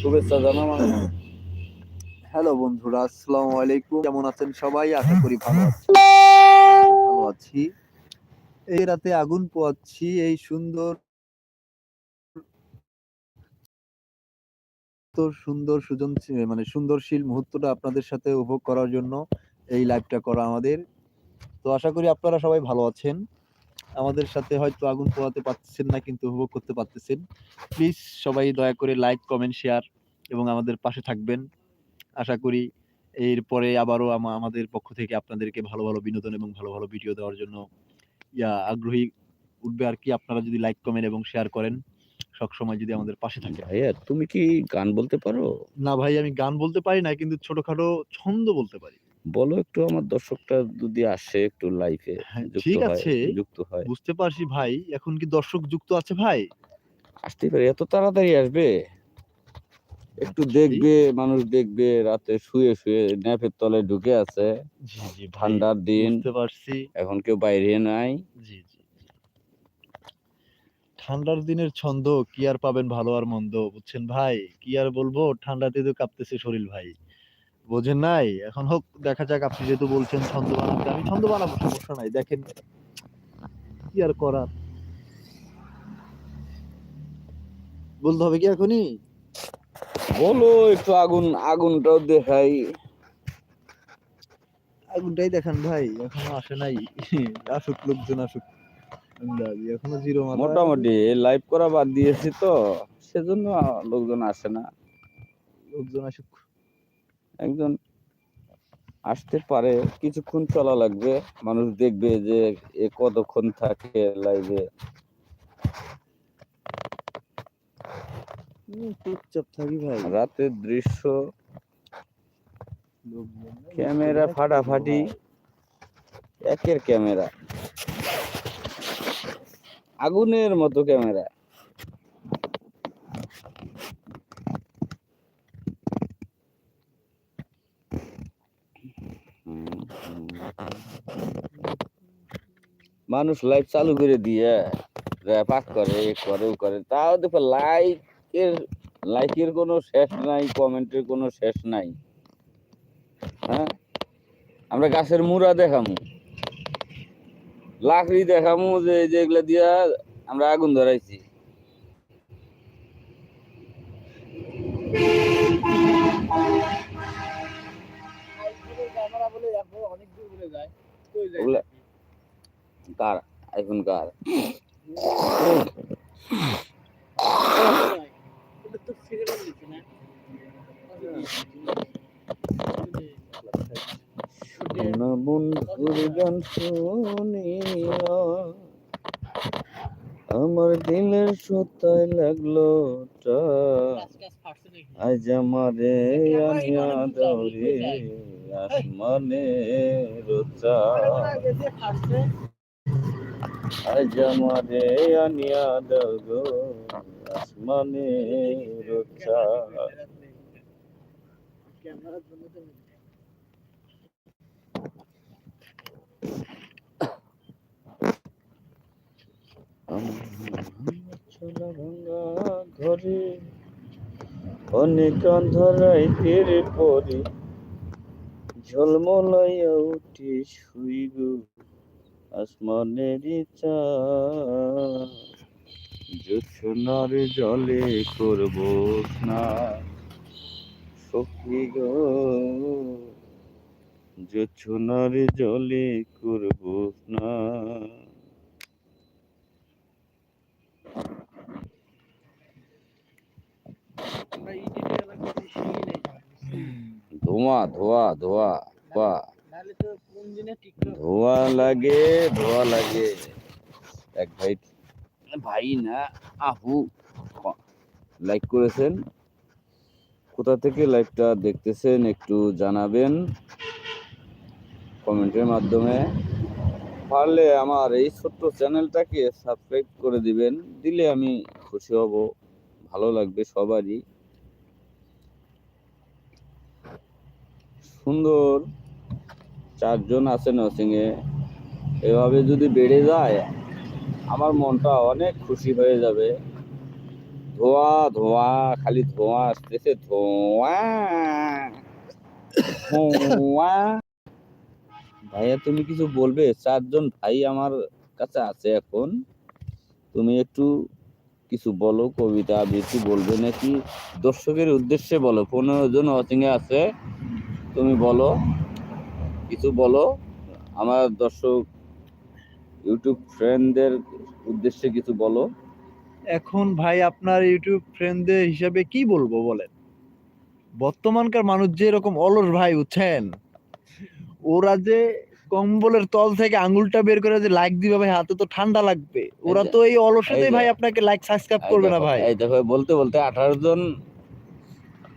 শুভেচ্ছা আমি হ্যালো বন্ধুরা, আসসালামু আলাইকুম। কেমন আছেন সবাই? আশা করি ভালো আছেন। ভালো আছি। এই রাতে আগুন পোয়াচ্ছি এই সুন্দর সুন্দর সুজন মানে সুন্দরশীল মুহূর্তটা আপনাদের সাথে উপভোগ করার জন্য এই লাইভটা করা আমাদের। তো আশা করি আপনারা সবাই ভালো আছেন। আমাদের সাথে হয়তো আগুন পোয়াতে পারতেছেন না কিন্তু উপভোগ করতে পারতেছেন। প্লিজ সবাই দয়া করে লাইক কমেন্ট শেয়ার এবং আমাদের পাশে থাকবেন। আশা করি এরপরে আবারও আমাদের পক্ষ থেকে আপনাদেরকে ভালো ভালো বিনোদন এবং ভালো ভালো ভিডিও দেওয়ার জন্য ইয়া আগ্রহী উঠবে আর কি। আপনারা যদি লাইক কমেন্ট এবং শেয়ার করেন সবসময় যদি আমাদের পাশে থাকে। ভাইয়া তুমি কি গান বলতে পারো? না ভাই আমি গান বলতে পারি না কিন্তু ছোটখাটো ছন্দ বলতে পারি। বলো একটু আমার দর্শকটা যদি আসে একটু লাইফে হ্যাঁ, ঠিক আছে। যুক্ত হয়। বুঝতে পারছি ভাই। এখন কি দর্শক যুক্ত আছে ভাই? আসতে পারে এত তাড়াতাড়ি আসবে? একটু আচ্ছা, দেখবে মানুষ দেখবে রাতে শুয়ে শুয়ে ন্যাপের তলায় ঢুকে আছে। ঠান্ডার দিন। বুঝতে পারছি। এখন কেউ বাইরে নাই। জি জি জি। ঠান্ডার দিনের ছন্দ কি আর পাবেন ভালো আর মন্দ? বুঝছেন ভাই? কি আর বলব? ঠান্ডাতে তো কাঁপতেছে শরীর ভাই। বোঝেন নাই? এখন হোক দেখা যাক আপনি যেহেতু বলছেন ছন্দ বানাতে আমি ছন্দ বানাবো সমস্যা নাই দেখেন। কি আর করার? বলতে হবে কি এখনই? বলো একটু আগুন আগুনটাও দেখাই। আগুনটাই দেখান ভাই এখনও আসে নাই। আসুক লোকজন আসুক। এখনও জিরো মোটামুটি লাইভ করা বাদ দিয়েছি তো সেজন্য লোকজন আসে না। লোকজন আসুক। একজন আসতে পারে কিছুক্ষণ চলা লাগবে মানুষ দেখবে যে এ কতক্ষণ থাকে লাইভে চুপচাপ থাকি ভাই। রাতের দৃশ্য ক্যামেরা ফাটাফাটি একের ক্যামেরা। আগুনের মতো ক্যামেরা। মানুষ লাইভ চালু করে দিয়ে পাক করে করে করে তাও দেখো লাইকের লাইকের কোনো শেষ নাই কমেন্টের কোনো শেষ নাই। হ্যাঁ? আমরা গাছের মুড়া দেখামু। লাকড়ি দেখামু যে যেগুলা দিয়া আমরা আগুন ধরাইছি। কার আইফোন কার? শোনা শুনিয়া আমার দিলের সুতায় লাগল আজ আমারে আসমানে রোচা আজ আমারে আনিয়া দাও গো, আসমানে ঘরে অনেক অন্ধরাই তেরে পরে ঝলমলাইয়া উঠে শুই গো আসমানের জোছনার জলে করব না সখী গো জোছনার জলে করব না ধোঁয়া ধোঁয়া ধোঁয়া বা ধোঁয়া লাগে ধোঁয়া লাগে। এক ভাই ভাই না আহু। লাইক করেছেন। কোথা থেকে লাইভটা দেখতেছেন একটু জানাবেন কমেন্টের মাধ্যমে। পারলে আমার এই ছোট্ট চ্যানেলটাকে সাবস্ক্রাইব করে দিবেন দিলে আমি খুশি হব ভালো লাগবে সবারই। সুন্দর। চারজন আছে নার্সিং এ। এভাবে যদি বেড়ে যায়, আমার মনটা অনেক খুশি হয়ে যাবে। ধোয়া ধোয়া, খালি ধোঁয়া আসতেছে, ধোঁয়া। ধোঁয়া। ভাইয়া, তুমি কিছু বলবে? চারজন ভাই আমার কাছে আছে এখন। তুমি একটু কিছু বলো, কবিতা আবৃত্তি বলবে নাকি? দর্শকের উদ্দেশ্যে বলো, পনেরো জন এ আছে। তুমি বলো। কিছু বলো। আমার দর্শক ইউটিউব ফ্রেন্ডদের উদ্দেশ্যে কিছু বলো। এখন ভাই আপনার ইউটিউব ফ্রেন্ডদের হিসাবে কি বলব বলেন? বর্তমানকার মানুষ যে এরকম অলস ভাই বুঝছেন? ওরা যে কম্বলের তল থেকে আঙ্গুলটা বের করে যে লাইক দিবে ভাই হাতে তো ঠান্ডা লাগবে। ওরা তো এই অলসতে এই যে- ভাই আপনাকে লাইক সাবস্ক্রাইব করবে না ভাই। এই দেখো বলতে বলতে আঠারো জন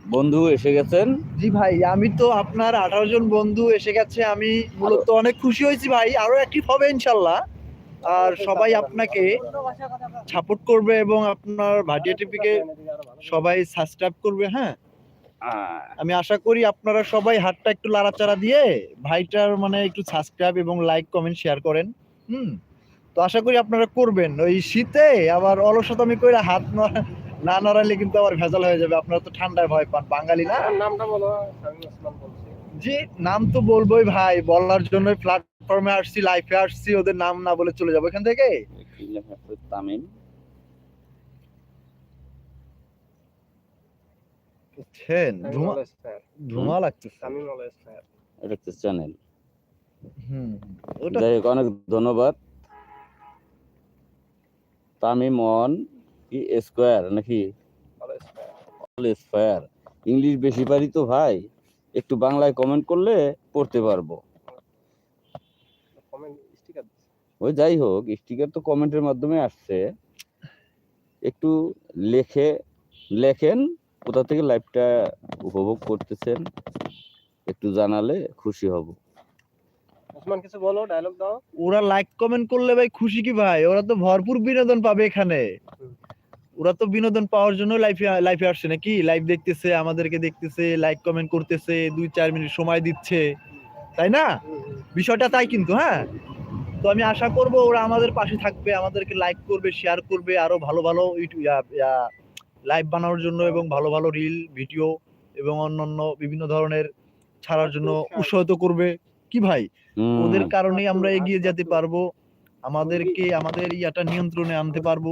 বন্ধু এসে গেছেন? জি ভাই আমি তো আপনার আঠারো জন বন্ধু এসে গেছে। আমি মূলত অনেক খুশি হয়েছি ভাই আরও অ্যাক্টিভ হবে ইনশাল্লাহ। আর সবাই আপনাকে সাপোর্ট করবে এবং আপনার ভাটিয়া সবাই সাবস্ক্রাইব করবে হ্যাঁ? আমি আশা করি আপনারা সবাই হাতটা একটু লাড়াচাড়া দিয়ে ভাইটার মানে একটু সাবস্ক্রাইব এবং লাইক কমেন্ট শেয়ার করেন হুম? তো আশা করি আপনারা করবেন। ওই শীতে আবার অলসতামি করে হাত না- না কিন্তু আবার ভেজাল হয়ে যাবে। আপনারা তো ঠান্ডায় ভয় পান বাঙালি না? নামটা বলো জি নাম তো বলবোই ভাই বলার জন্য প্ল্যাটফর্মে আসছি লাইফে আসছি ওদের নাম না বলে চলে যাব। এখান থেকে? তামিম। বুঝছেন? লাগতেছে। এটা চ্যানেল হুম। ওটা অনেক ধন্যবাদ। তামিম অন। কি স্কোয়ার নাকি? All square. ইংলিশ বেশি পারি তো ভাই। একটু বাংলায় কমেন্ট করলে পড়তে পারব। ওই যাই হোক স্টিকার তো কমেন্টের মাধ্যমে আসছে। একটু লেখে লেখেন কোথা থেকে লাইভটা উপভোগ করতেছেন একটু জানালে খুশি হব। ওসমান কিছু বলো ডায়লগ দাও। ওরা লাইক কমেন্ট করলে ভাই খুশি কি ভাই? ওরা তো ভরপুর বিনোদন পাবে এখানে। ওরা তো বিনোদন পাওয়ার জন্য লাইফে লাইফে আসছে নাকি? লাইভ দেখতেছে আমাদেরকে দেখতেছে লাইক কমেন্ট করতেছে দুই চার মিনিট সময় দিচ্ছে। তাই না? বিষয়টা তাই কিন্তু হ্যাঁ? তো আমি আশা করব ওরা আমাদের পাশে থাকবে আমাদেরকে লাইক করবে শেয়ার করবে আরও ভালো ভালো লাইভ বানানোর জন্য এবং ভালো ভালো রিল ভিডিও এবং অন্যান্য বিভিন্ন ধরনের ছাড়ার জন্য উৎসাহিত করবে। কি ভাই? ওদের কারণেই আমরা এগিয়ে যেতে পারব আমাদেরকে আমাদের ইয়াটা নিয়ন্ত্রণে আনতে পারব।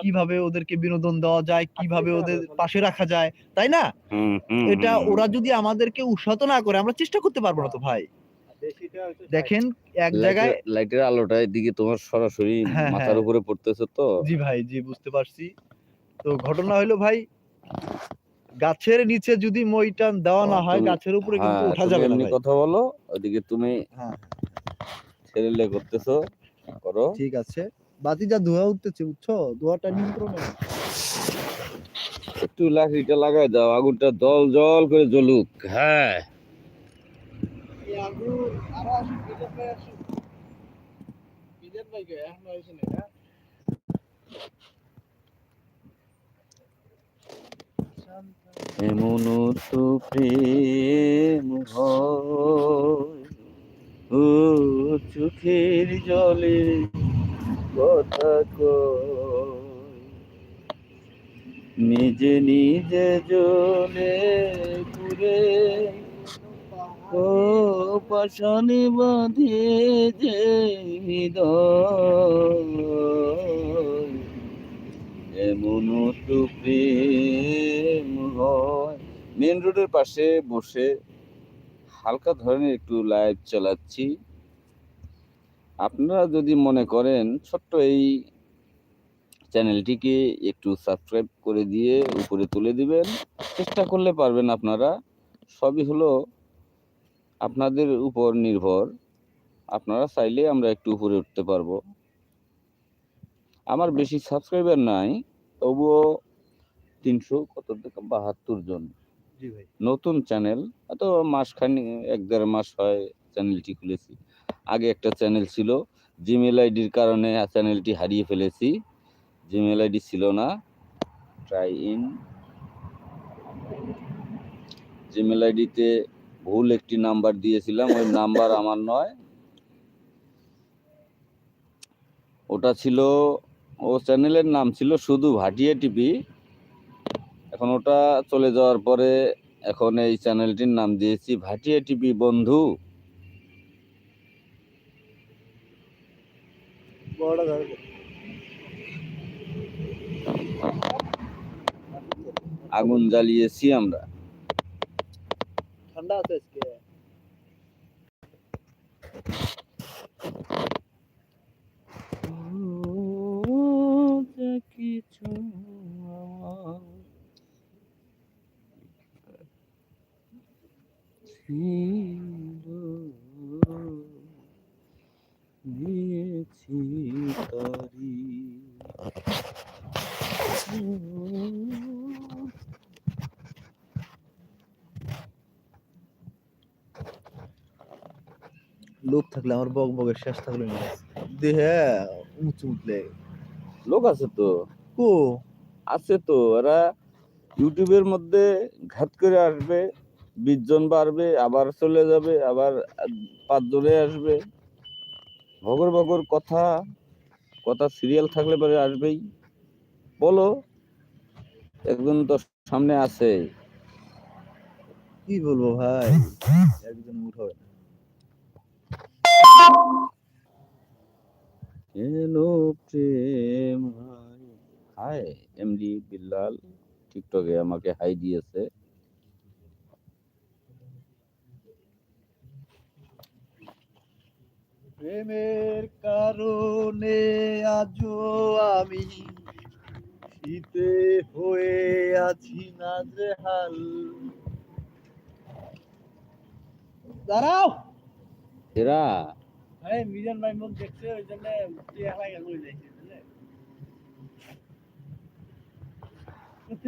কীভাবে ওদেরকে বিনোদন দেওয়া যায় কীভাবে ওদের পাশে রাখা যায় তাই না? এটা ওরা যদি আমাদেরকে উৎসাহিত না করে আমরা চেষ্টা করতে পারব না তো ভাই। দেখেন এক জায়গায় লাইটের- আলোটা এদিকে তোমার সরাসরি হ্যাঁ, মাথার হ্যাঁ। উপরে পড়তেছে তো। জি ভাই জি বুঝতে পারছি। তো ঘটনা হলো ভাই গাছের নিচে যদি মইটা দেওয়া না হয় গাছের উপরে কিন্তু হ্যাঁ, ওঠা যাবে না এমনি কথা বলো ওদিকে তুমি হ্যাঁ। ছেড়েলে করতেছো করো। ঠিক আছে। বাতি যা ধোয়া উঠতেছে বুঝছ? ধোয়াটা নিয়ন্ত্রণে। একটু লাকড়িটা লাগাই দাও আগুনটা দল জল করে জ্বলুক হ্যাঁ। হ্যাঁ? এমন তো প্রেম ও চোখের জলে। কথা নিজে নিজে জ্বলে ঘুরে ও পাশানে বাঁধে যে হৃদয়। এমন তো প্রেম হয়। মেন রোডের পাশে বসে হালকা ধরনের একটু লাইভ চালাচ্ছি। আপনারা যদি মনে করেন ছোট্ট এই চ্যানেলটিকে একটু সাবস্ক্রাইব করে দিয়ে উপরে তুলে দিবেন। চেষ্টা করলে পারবেন আপনারা। সবই হলো আপনাদের উপর নির্ভর। আপনারা চাইলে আমরা একটু উপরে উঠতে পারব। আমার বেশি সাবস্ক্রাইবার নাই তবুও তিনশো কত থেকে বাহাত্তর জন। নতুন চ্যানেল এত মাসখানি এক দেড় মাস হয় চ্যানেলটি খুলেছি। আগে একটা চ্যানেল ছিল। জিমেল আইডির কারণে চ্যানেলটি হারিয়ে ফেলেছি। জিমেল আইডি ছিল না। ট্রাই ইন জিমেল আইডিতে ভুল একটি নাম্বার দিয়েছিলাম। ওই নাম্বার আমার নয়। ওটা ছিল, ও চ্যানেলের নাম ছিল শুধু ভাটিয়া টিভি। এখন ওটা চলে যাওয়ার পরে এখন এই চ্যানেলটির নাম দিয়েছি ভাটিয়া টিভি বন্ধু। বড় ধর আগুন জ্বালিয়েছি আমরা। ঠান্ডা আছে আজকে। কিছু দিয়েছি তারি লোক থাকলে আমার বক বকের শেষ থাকল দেহে উঁচু উঠলে। লোক আছে তো? কো? আছে তো ওরা ইউটিউবের মধ্যে ঘাত করে আসবে বিশ জন বাড়বে আবার চলে যাবে আবার পাঁচজনে আসবে। ভগর ভগর কথা কথা সিরিয়াল থাকলে পরে আসবেই। বলো একজন তো সামনে আছে। কি বলব ভাই? একজন উঠাবে না। কেন প্রেম হায়। এমডি বিল্লাল টিকটকে আমাকে হাই দিয়েছে। প্রেমের কারণে আজও আমি শীতে হয়ে আছি না যে হাল দাঁড়াও। এরা আরে মিজান ভাই মুখ দেখছে, ওই জন্য তুই হয়ে যাইছে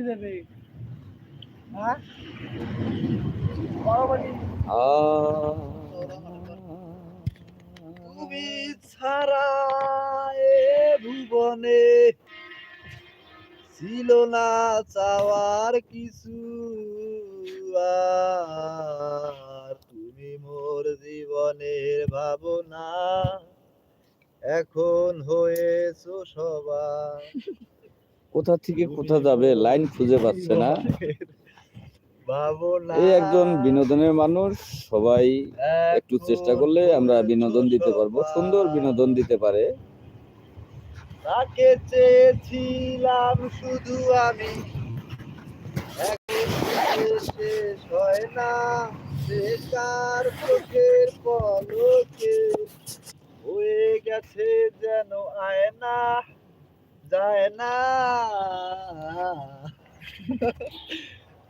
দেবে। হ্যাঁ? তুমি ছাড়া এ ভুবনে ছিল না চাওয়ার কিছু তুমি মোর জীবনের ভাবনা এখন হয়েছো সবার। কোথা থেকে কোথা যাবে লাইন খুঁজে পাচ্ছে না। এই একজন বিনোদনের মানুষ সবাই একটু চেষ্টা করলে আমরা বিনোদন দিতে পারব সুন্দর বিনোদন দিতে পারে। তাকে চেয়েছিলাম শুধু আমি। শেষ হয় না। বেকার চোখের পলকে হয়ে গেছে যেন আয়না যায় না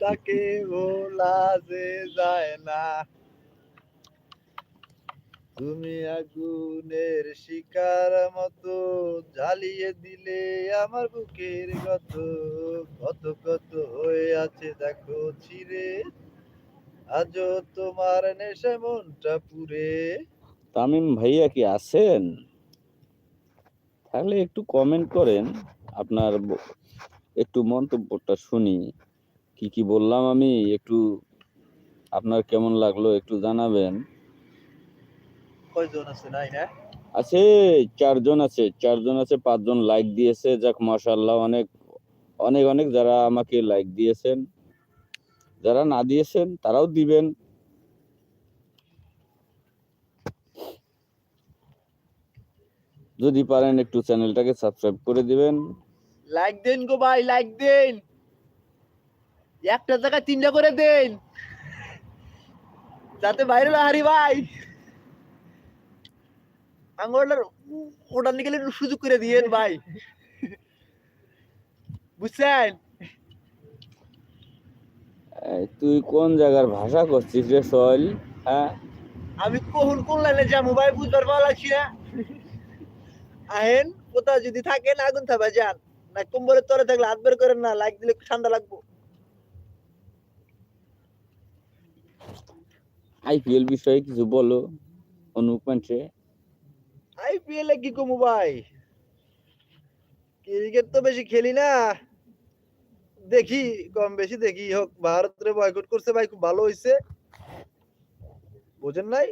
তাকে ভোলা যে যায় না তুমি আগুনের শিকার মতো জ্বালিয়ে দিলে আমার বুকের কত কত কত হয়ে আছে দেখো ছিড়ে। আজও তোমার নেশে মনটা পুরে তামিম ভাইয়া কি আছেন? তাহলে একটু কমেন্ট করেন আপনার একটু মন্তব্যটা শুনি। কি কি বললাম আমি একটু আপনার কেমন লাগল একটু জানাবেন। কয়জন আছে? নাই না? আছে চারজন আছে চারজন আছে পাঁচজন লাইক দিয়েছে। যাক মাশাল্লাহ অনেক অনেক অনেক যারা আমাকে লাইক দিয়েছেন। যারা না দিয়েছেন, তারাও দিবেন। যদি পারেন একটু চ্যানেলটাকে সাবস্ক্রাইব করে দিবেন। লাইক দেন গো ভাই, লাইক দেন। একটা জায়গায় তিনটা করে দেন। যাতে বাইরে না হারি ভাই। আঙ্গুলটার ওটা একটু সুযোগ করে দিয়েন ভাই। বুঝছেন? তুই কোন জায়গার ভাষা করছিস রে সল হ্যাঁ? আমি কখন কোন লাইনে যাব? ভাই বুঝবার পাওয়া লাগছি না আহেন কোথাও যদি থাকেন আগুন থাকবে যান। না কম্বলের তরে থাকলে হাত বের করেন না লাইক দিলে ঠান্ডা লাগবো। আইপিএল বিষয়ে কিছু বলো অনুপ মানছে আইপিএল এ কি কমু ভাই? ক্রিকেট তো বেশি খেলি না। দেখি কম বেশি দেখি। হোক ভারতের বয়কট করছে ভাই খুব ভালো হইছে। বোঝেন নাই?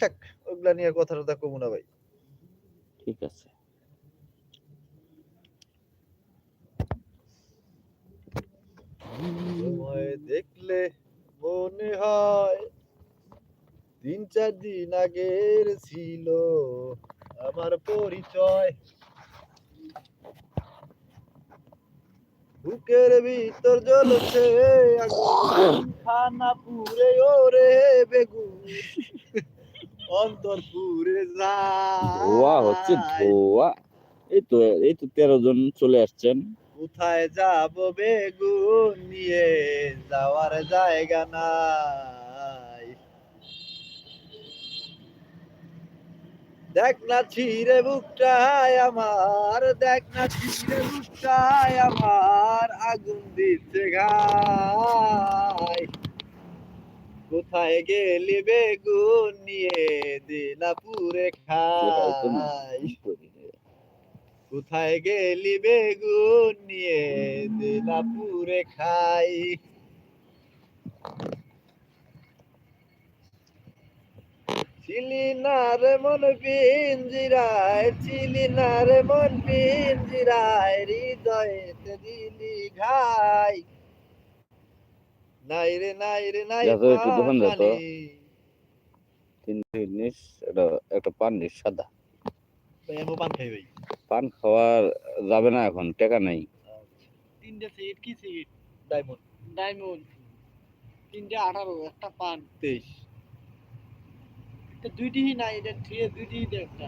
থাক ওগুলা নিয়ে কথা টথা কমু না ভাই। ঠিক আছে। দেখলে মনে হয় তিন চার দিন আগের ছিল আমার পরিচয়। বুকের ভিতর জ্বলছে খানা পুরে ওরে বেগুন। অন্তর পুরে ধোয়া হচ্ছে ধোয়া। এই তো এই তো তেরো জন চলে আসছেন। কোথায় যাব বেগুন নিয়ে? যাওয়ার জায়গা নাই। দেখ না ছিঁড়ে বুকটায় আমার, দেখ না ছিঁড়ে বুকটায় আমার আগুন দিচ্ছে ঘাই। কোথায় গেলি বেগুন নিয়ে দিলা পুরে খাই কোথায় গেলি বেগুন নিয়ে দিনাপুরে খাই ছিলি না রে মন পিঞ্জিরায় চিলি না রে মন পিঞ্জিরায় হৃদয়েতে দিলি ঘাই। নাই রে নাই রে নাই যা তো একটু দোকান যা তো। পানি। তিন জিনিস এটা একটা পান নিস সাদা। পান খাই ভাই। পান খাওয়ার যাবে না এখন টাকা নাই। তিনটে সিট কি সিট? ডায়মন্ড। ডায়মন্ড। তিনটে আঠারো একটা পান। তেইশ। এটা দুইটি নাই এটা থ্রি দুইটি একটা।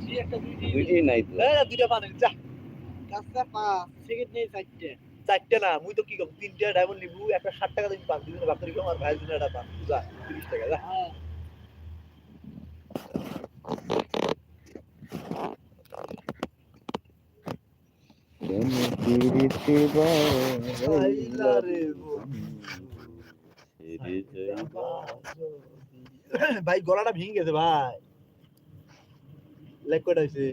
থ্রি একটা দুইটি দুইটি নাই না, দুইটা পান যা। কাঁচা পাঁচ সেকেন্ড নেই চারটে। চারটে না মুই তো কি কম তিনটে ডায়মন্ড নিবু একটা ষাট টাকা দিন পান দুজনে ভাগ কম আর ভাইয়ের জন্য একটা পান যা তিরিশ টাকা যা। হ্যাঁ। রে ভাই গলাটা ভেঙে গেছে ভাই। লেগ কটা হয়েছে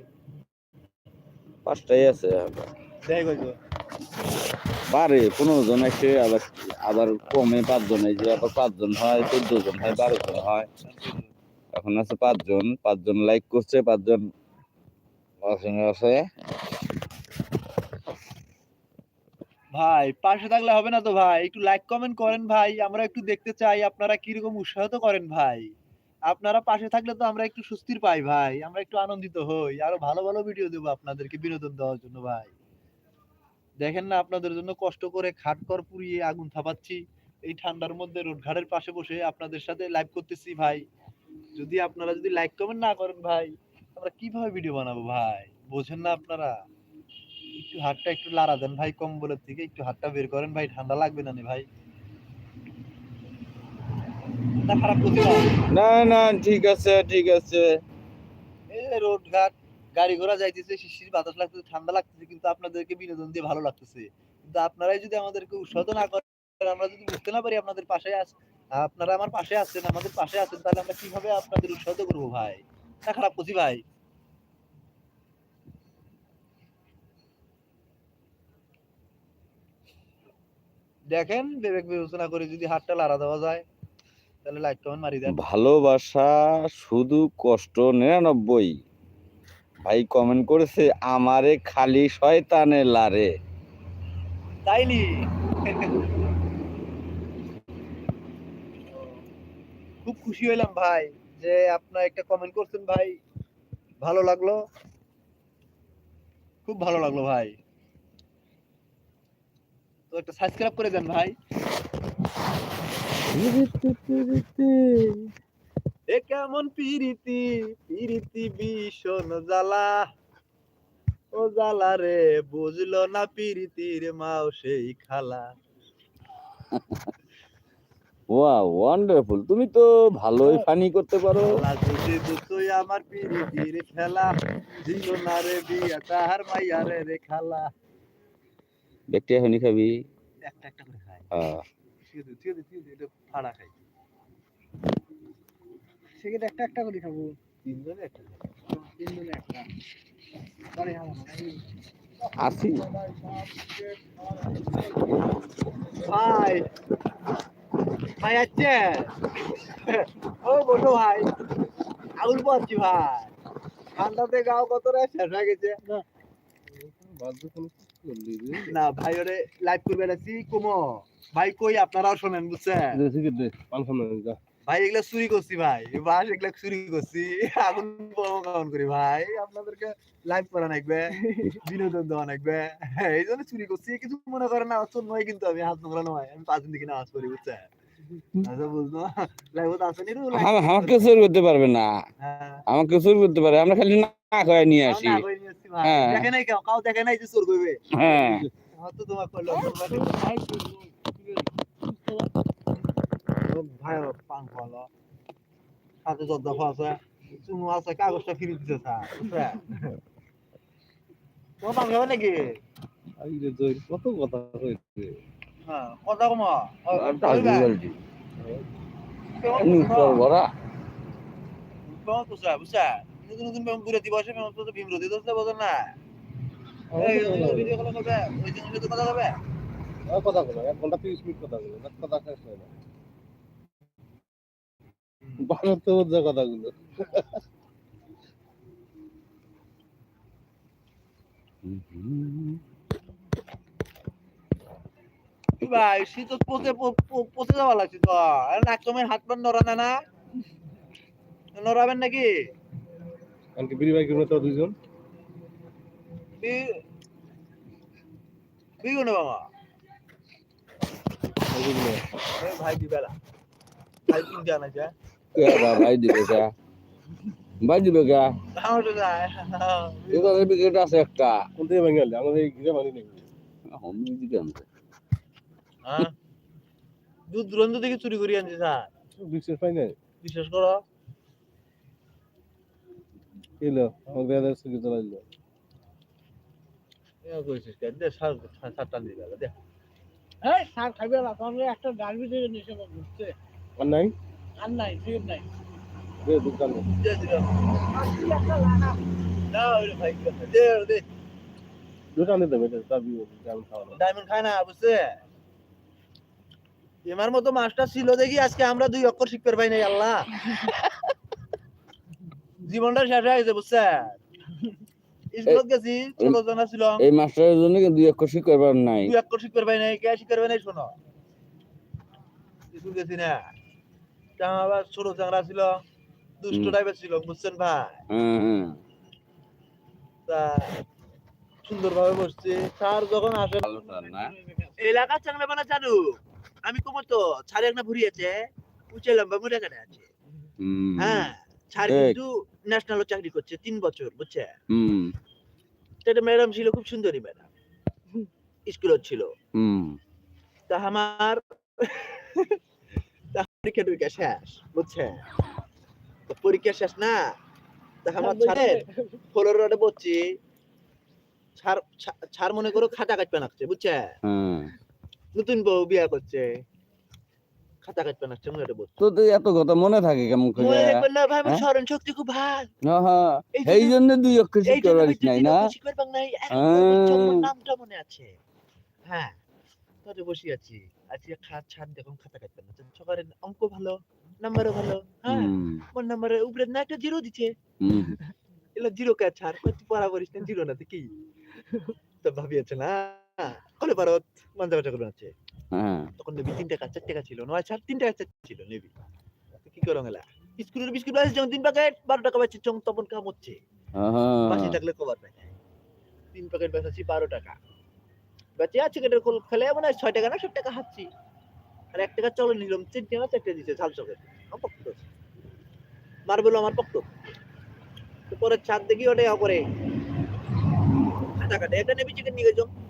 পাঁচটাই আছে দেখ পনেরো জন আবার আবার কমে পাঁচজন। এই যে আবার পাঁচজন হয় চোদ্দ জন হয় বারো জন হয়। এখন আছে পাঁচজন পাঁচজন লাইক করছে পাঁচজন আছে। ভাই, পাশে থাকলে হবে না তো ভাই? একটু লাইক কমেন্ট করেন ভাই, আমরা একটু দেখতে চাই আপনারা কীরকম উৎসাহিত করেন ভাই। আপনারা পাশে থাকলে তো আমরা একটু স্বস্তির পাই ভাই, আমরা একটু আনন্দিত হই। আরও ভালো ভালো ভিডিও দেবো আপনাদেরকে বিনোদন দেওয়ার জন্য ভাই। দেখেন না, আপনাদের জন্য কষ্ট করে খাটকর পুড়িয়ে আগুন থাপাচ্ছি। এই ঠান্ডার মধ্যে রোড ঘাটের পাশে বসে আপনাদের সাথে লাইভ করতেছি ভাই। যদি আপনারা যদি লাইক কমেন্ট না করেন ভাই, আমরা কীভাবে ভিডিও বানাবো ভাই? বোঝেন না আপনারা। একটু হাতটা একটু লাড়া দেন ভাই কম্বলের থেকে একটু হাতটা বের করেন ভাই ঠান্ডা লাগবে না ভাই। না না। ঠিক আছে ঠিক আছে। রোড ঘাট গাড়ি ঘোড়া যাইতেছে শিশির বাতাস লাগতেছে ঠান্ডা লাগতেছে কিন্তু আপনাদেরকে বিনোদন দিয়ে ভালো লাগতেছে। কিন্তু আপনারাই যদি আমাদেরকে উৎসাহ না করেন আমরা যদি বুঝতে না পারি আপনাদের পাশে আস আপনারা আমার পাশে আছেন আমাদের পাশে আছেন তাহলে আমরা কীভাবে আপনাদের উৎসাহ করব ভাই? না খারাপ করছি ভাই। দেখেন বিবেক বিবেচনা করে যদি হাতটা লাড়া দেওয়া যায় তাহলে লাইক কমেন্ট মারি দেন। ভালোবাসা শুধু কষ্ট নিরানব্বই। ভাই কমেন্ট করেছে আমারে খালি শয়তানে লারে। তাইনি খুব খুশি হইলাম ভাই যে আপনার একটা কমেন্ট করছেন ভাই। ভালো লাগল। খুব ভালো লাগল ভাই। একটা সাবস্ক্রাইব করে দেন ভাই। এ কেমন পিরিতি পিরিতি ভীষণ জ্বালা। ও জ্বালা রে বুঝলো না পিরিতির মাও সেই খালা। ওয়া ওয়ান্ডারফুল তুমি তো ভালোই ফানি করতে পারো। দুতোই আমার পিরিতির খেলা দিল না রে বিয়া তাহার মাইয়া রে খালা। ব্যক্তি এখনই খাবি? একটা একটা করে খাই। আহ, ঠিক আছে ঠিক আছে ঠিক আছে এটা ফাড়া খাই। সেকেন্ড একটা একটা করে খাব। তিনজনে একটা। তিনজনে একটা। না আসি ভাই। ভাই। আছে ও বলো ভাই। আউল পাচ্ছি ভাই। ঠান্ডাতে গাও কত রে শেষ হয়ে গেছে? বাদ না ভাই ওরে লাইভ করবে কুমো। ভাই কই আপনারাও শোনেন বুঝছেন? ভাই এগুলা চুরি করছি ভাই। বাস এগুলা চুরি করছি। আগুন কাউন করি ভাই? আপনাদেরকে লাইভ করা নাকবে বিনোদন দেওয়া নাকবে এই জন্য চুরি করছি কিছু মনে করেন না চোর নয় কিন্তু আমি হাত নোংরা নয়। আমি পাঁচ দিন থেকে নামাজ পড়ি বুঝছেন? আচ্ছা আমাকে চুরি করতে পারবে না। হ্যাঁ। আমাকে চুরি করতে পারে আমরা খালি না নিয়ে কাউ আসি। হ্যাঁ। দেখে নাই কেউ কাউ দেখে নাই যে চোর কইবে হ্যাঁ হয়তো তোমার করল ভাই পান খাওয়ালো সাথে আছে চুমু আছে কাগজটা ফিরে দিতে স্যার তোমার পান খাবে নাকি কত কথা হয়েছে হ্যাঁ কথা কমা বলছি ভরা তো স্যার বুঝছেন নতুন নতুন প্রেম ঘুরে দিবসে প্রেম তো বিমরতি দোস্ত বোঝেন না। ভিডিও কল করবে ওই দিন কথা হবে কথা বলো এক ঘণ্টা তিরিশ মিনিট কথা বলো কথা শেষ হয় না। তো কথাগুলো। ভাই শীত পচে পচে যাওয়া লাগছে তো। নাক সময় হাত পান নড়া না না? নড়াবেন নাকি? কারণ কি বিড়ি ভাই দিবেলা ভাই কিনতে আনাছে কে ভাই দিবে কে? ভাই দিবে তো বিকেট আছে একটা। কোন থেকে ভেঙে আনলে? আমাদের এই ঘিরে ভাঙি নেই আমি দিকে আনতে হ্যাঁ। দূর দূরান্ত থেকে চুরি করে আনছে স্যার। বিশ্বাস পাই বিশ্বাস করো। এলো আমাদের বেদার সুযোগ বুঝছে? এমার মতো মাস্টার ছিল দেখি আজকে আমরা দুই অক্ষর শিখতে পাই নাই আল্লাহ। জীবনটা শেষ হয়ে গেছে বুঝছে স্কুলত গেছি ছোট জানা ছিল এই মাস্টারের জন্য দুই নাই। অক্ষর শিখতে পাই নাই কে শিখতে পাই নাই শোনো? স্কুল গেছি না। তা আবার ছোট চাংরা ছিল দুষ্ট হুম। টাইপের ছিল বুঝছেন ভাই? তা সুন্দরভাবে বসছে। স্যার যখন আসে না? এলাকা চাংলা বানা চালু আমি কমর তো ছাড়ে একটা ভুড়ি আছে উঁচে লম্বা মুড়ে কাটা আছে। হ্যাঁ ছাড় কিন্তু ন্যাশনাল চাকরি করছে তিন বছর বুঝছে? সেটা ম্যাডাম ছিল খুব সুন্দরী ম্যাডাম স্কুলত ছিল। তা আমার পরীক্ষা টরীক্ষা শেষ বুঝছে? পরীক্ষা শেষ না তা আমার ছাড়ের ফলোর রোডে বসছি ছাড় ছাড় মনে করো খাতা কাটবে নাকছে বুঝছে? হ্যাঁ। নতুন বউ বিয়া করছে। খাতা কাটবে নাকছে মনে তো তো এত কথা মনে থাকে কেমন করে? মনে দেখবেন না ভাই আমার হ্যাঁ? স্মরণ শক্তি খুব ভালো। হ্যাঁ, হ্যাঁ। এই এই জন্য জন্য দুই অক্ষর শিখ এই জন্য করবার আমি নাই না? শিখবার নাই একদম হ্যাঁ। জন্ম নামটা মনে আছে। হ্যাঁ তোরে বসে আছি। আজকে খাত ছাড় দেখুন খাতা কাটবে না। সকালে অঙ্ক ভালো নাম্বারও ভালো হ্যাঁ? মোর নাম্বারের উপরে না একটা জিরো দিছে জিরো কে ছাড় তুই পড়া করিস না জিরো না তো কি? তো ভাবি আছে না কলে পারত মানজা বাটা করবে আছে হ্যাঁ। তখন নেবি তিন টাকা চার টাকা ছিল নয় ছাড় তিন টাকা চার ছিল নেবি। কি করো গেলা স্কুলের বিস্কুট আছে যখন তিন প্যাকেট বারো টাকা পাচ্ছি চং তখন কাম হচ্ছে। বাসি হ্যাঁ থাকলে কবার পাই তিন প্যাকেট বেচাচ্ছি বারো টাকা। বেঁচে আছে কেটের কোল খেলে মনে হয় ছয় টাকা না সাত টাকা হাঁটছি আর এক টাকা চলে নিলাম তিন টাকা চারটে দিছে ঝাল চকের পক্ত মার্বেল আমার পক্ত তো পরে ছাদ দেখি ওটাই করে খাটা কাটে একটা নেবি চিকেন নিয়ে গেছো? ও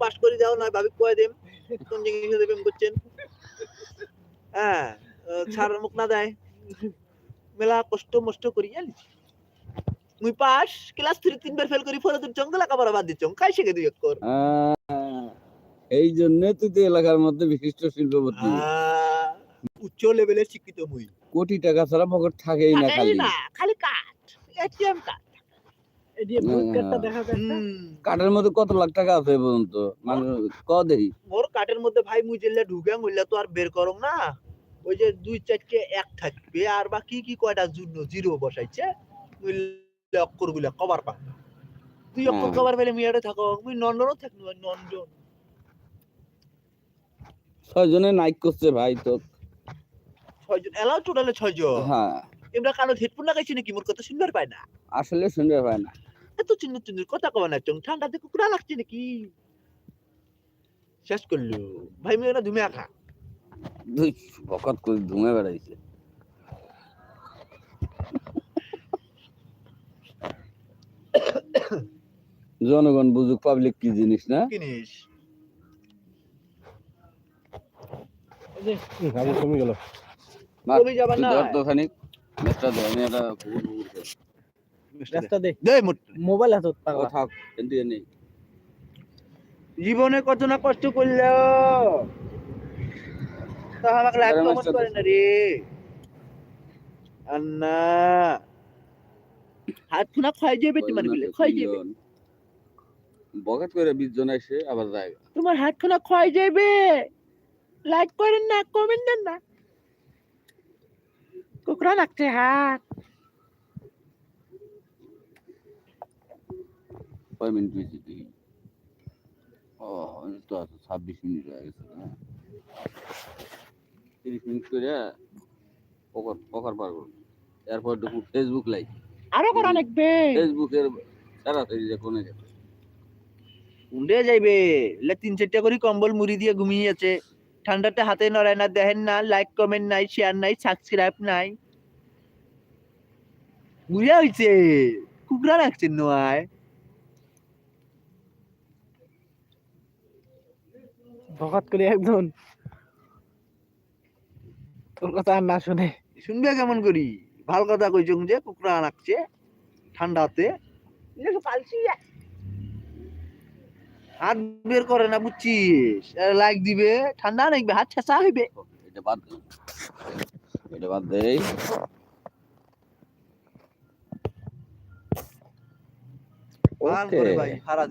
পাস করে দাও নয় ভাবি কয়ে দেম। কোন জিনিস দেবেন করছেন হ্যাঁ ছাড় মুখ না দেয়। মেলা কষ্ট মষ্ট করি জানিস? মুই পাস ক্লাস থ্রি তিনবার ফেল করি ফলে তোর জঙ্গল আঁকাবার বাদ দিচ্ছ। কাই শিখে দুই আহ, এই জন্য তুই তো এলাকার মধ্যে বিশিষ্ট শিল্পপতি। উচ্চ লেভেলের শিক্ষিত মুই। কোটি টাকা ছাড়া পকেট থাকেই না খালি। না খালি কাঠ এটিএম কাঠ এদিকে ভূত কাটটা দেখা যায় না হুম, কাঠের মধ্যে কত লাখ টাকা আছে পর্যন্ত? মানে ক দেখি। মোর কাঠের মধ্যে ভাই মুই জেলে ঢুকে মইলা তো আর বের করম না। ওই যে দুই চারটে এক থাকবে আর বা কি কি কয়টা শূন্য জিরো বসাইছে। অক্ষরগুলা কবার পা তুই হ্যাঁ। কবার পেলে মিয়ারে থাকো। মুই নন্দনও থাকব নন্দন। ছয়জনে নাইক করছে ভাই তো। ছয়জন এলাও টোটালে ছয়জন। হ্যাঁ। এমরা কানো হেডফোন লাগাইছি নাকি? মোর কথা শুনবার পায় না। আসলে শুনতে পায় না। এত কথা কবা না চং ঠান্ডাতে কুকুরা লাগছে নাকি শেষ করল ভাই মেয়ে না ধুমে আখা দুই বকত করে ধুমে বেড়াইছে জনগণ বুঝুক পাবলিক কি জিনিস না জিনিস কমে গেল মার, কমে তুই না ধর তো খানিক মেসটা দে আমি একটা কুকুর কুকুর খাই। রাস্তা দে। দে মোবাইল হাতত পাগলা। থাক কিন্তু নেই। জীবনে কত না কষ্ট করল তা আমাকে লাইক কমেন্ট করে না রে। আন্না। হাত খুনা ক্ষয় যাবে তোমার বলে ক্ষয় যাবে বকাত করে বিশ জন এসে আবার যায়। তোমার হাত খুনা ক্ষয় যাবে লাইক করেন না কমেন্ট দেন না। কুকুরা লাগছে হাত। কয় মিনিট হয়েছে ও তো আছে ছাব্বিশ মিনিট হয়ে গেছে না তিরিশ মিনিট করে পকর পকর পার করব এরপর দেখুন ফেসবুক লাইভ আরও করা লাগবে ফেসবুকের তাড়াতাড়ি যে কোনে গেছে। উন্ডে যাইবে। লে তিন চারটা করে কম্বল মুড়ি দিয়ে ঘুমিয়ে আছে। ঠান্ডাতে হাতে নড়ায় না দেখেন না লাইক কমেন্ট নাই শেয়ার নাই সাবস্ক্রাইব নাই। বুঝা হইছে। কুকুরা রাখছেন নয় ভকাত করে একদম তোর কথা আর না শুনে। শুনবে কেমন করি? ভালো কথা কইছং যে কুকুরা রাখছে ঠান্ডাতে। হাত বের করে না বুঝছিস? লাইক দিবে ঠান্ডা নাকবে হাত ছেঁচা হইবে। এটা বাদ দে। এটা বাদ দেই ভালো করে ভাই সারা